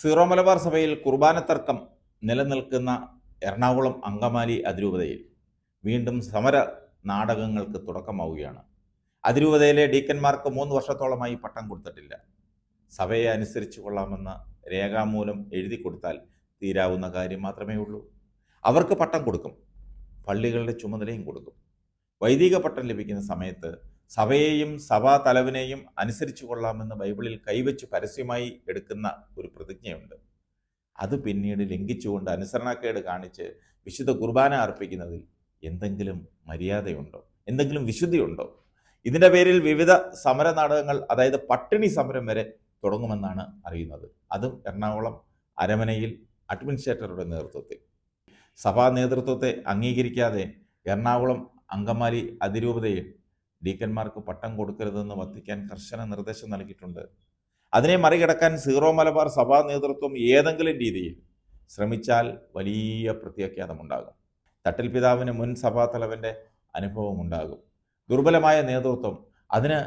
Zero Malabar സഭയിൽ കുർബാന തർക്കം നിലനിൽക്കുന്ന എറണാകുളം അങ്കമാലി അതിരൂപതയിൽ വീണ്ടും സമര നാടകങ്ങൾക്ക് തുടക്കമാവുകയാണ്. അതിരൂപതയിലെ ഡീക്കന്മാർക്ക് മൂന്ന് വർഷത്തോളമായി പട്ടം കൊടുത്തിട്ടില്ല. സഭയെ അനുസരിച്ച് കൊള്ളാമെന്ന് രേഖാമൂലം എഴുതി കൊടുത്താൽ തീരാവുന്ന കാര്യം മാത്രമേ ഉള്ളൂ. അവർക്ക് പട്ടം കൊടുക്കും. പള്ളികളുടെ ചുമതലയും കൊടുക്കും. വൈദിക പട്ടം ലഭിക്കുന്ന സമയത്ത് സഭയെയും സഭാ തലവിനെയും അനുസരിച്ചു കൊള്ളാമെന്ന് ബൈബിളിൽ കൈവച്ച് പരസ്യമായി എടുക്കുന്ന ഒരു പ്രതിജ്ഞയുണ്ട്. അത് പിന്നീട് ലംഘിച്ചുകൊണ്ട് അനുസരണക്കേട് കാണിച്ച് വിശുദ്ധ കുർബാന അർപ്പിക്കുന്നതിൽ എന്തെങ്കിലും മര്യാദയുണ്ടോ? എന്തെങ്കിലും വിശുദ്ധിയുണ്ടോ? ഇതിന്റെ പേരിൽ വിവിധ സമര നാടകങ്ങൾ അതായത് പട്ടിണി സമരം വരെ തുടങ്ങുമെന്നാണ് അറിയുന്നത്. അതും എറണാകുളം അരമനയിൽ അഡ്മിനിസ്ട്രേറ്ററുടെ നേതൃത്വത്തിൽ. സഭാ നേതൃത്വത്തെ അംഗീകരിക്കാതെ എറണാകുളം അങ്കമാലി അതിരൂപതയിൽ ഡീക്കന്മാർക്ക് പട്ടം കൊടുക്കരുതെന്ന് വത്തിക്കാൻ കർശന നിർദ്ദേശം നൽകിയിട്ടുണ്ട്. അതിനെ മറികടക്കാൻ സീറോ മലബാർ സഭാ നേതൃത്വം ഏതെങ്കിലും രീതിയിൽ ശ്രമിച്ചാൽ വലിയ പ്രത്യാഖ്യാതമുണ്ടാകും തട്ടിൽ പിതാവിന് മുൻ സഭാ തലവന്റെ അനുഭവമുണ്ടാകും ദുർബലമായ നേതൃത്വം അതിന്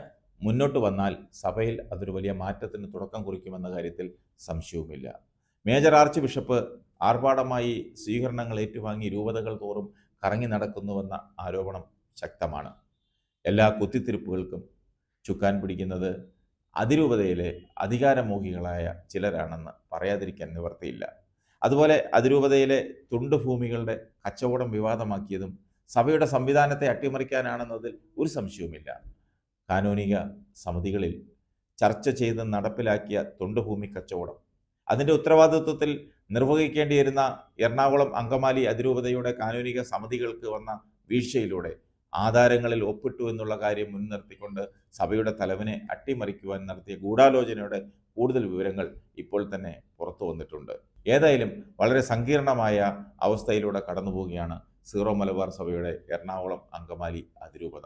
മുന്നോട്ട് വന്നാൽ സഭയിൽ അതൊരു വലിയ മാറ്റത്തിന് തുടക്കം കുറിക്കുമെന്ന കാര്യത്തിൽ സംശയവുമില്ല. മേജർ ആർച്ച് ബിഷപ്പ് ആർഭാടമായി സ്വീകരണങ്ങൾ ഏറ്റുവാങ്ങി രൂപതകൾ തോറും കറങ്ങി നടക്കുന്നുവെന്ന ആരോപണം ശക്തമാണ്. എല്ലാ കുത്തിത്തിരിപ്പുകൾക്കും ചുക്കാൻ പിടിക്കുന്നത് അതിരൂപതയിലെ അധികാരമോഹികളായ ചിലരാണെന്ന് പറയാതിരിക്കാൻ നിവർത്തിയില്ല. അതുപോലെ അതിരൂപതയിലെ തുണ്ടുഭൂമികളുടെ കച്ചവടം വിവാദമാക്കിയതും സഭയുടെ സംവിധാനത്തെ അട്ടിമറിക്കാനാണെന്നതിൽ ഒരു സംശയവുമില്ല. കാനോനിക സമിതികളിൽ ചർച്ച ചെയ്ത് നടപ്പിലാക്കിയ തുണ്ടുഭൂമി കച്ചവടം അതിന്റെ ഉത്തരവാദിത്വത്തിൽ നിർവഹിക്കേണ്ടിയിരുന്ന എറണാകുളം അങ്കമാലി അതിരൂപതയുടെ കാനൂനിക സമിതികൾക്ക് വന്ന വീഴ്ചയിലൂടെ ആധാരങ്ങളിൽ ഒപ്പിട്ടു എന്നുള്ള കാര്യം മുൻനിർത്തിക്കൊണ്ട് സഭയുടെ തലവനെ അട്ടിമറിക്കുവാൻ നടത്തിയ ഗൂഢാലോചനയുടെ കൂടുതൽ വിവരങ്ങൾ ഇപ്പോൾ തന്നെ പുറത്തു വന്നിട്ടുണ്ട്. ഏതായാലും വളരെ സങ്കീർണമായ അവസ്ഥയിലൂടെ കടന്നുപോവുകയാണ് സീറോ മലബാർ സഭയുടെ എറണാകുളം അങ്കമാലി അതിരൂപത.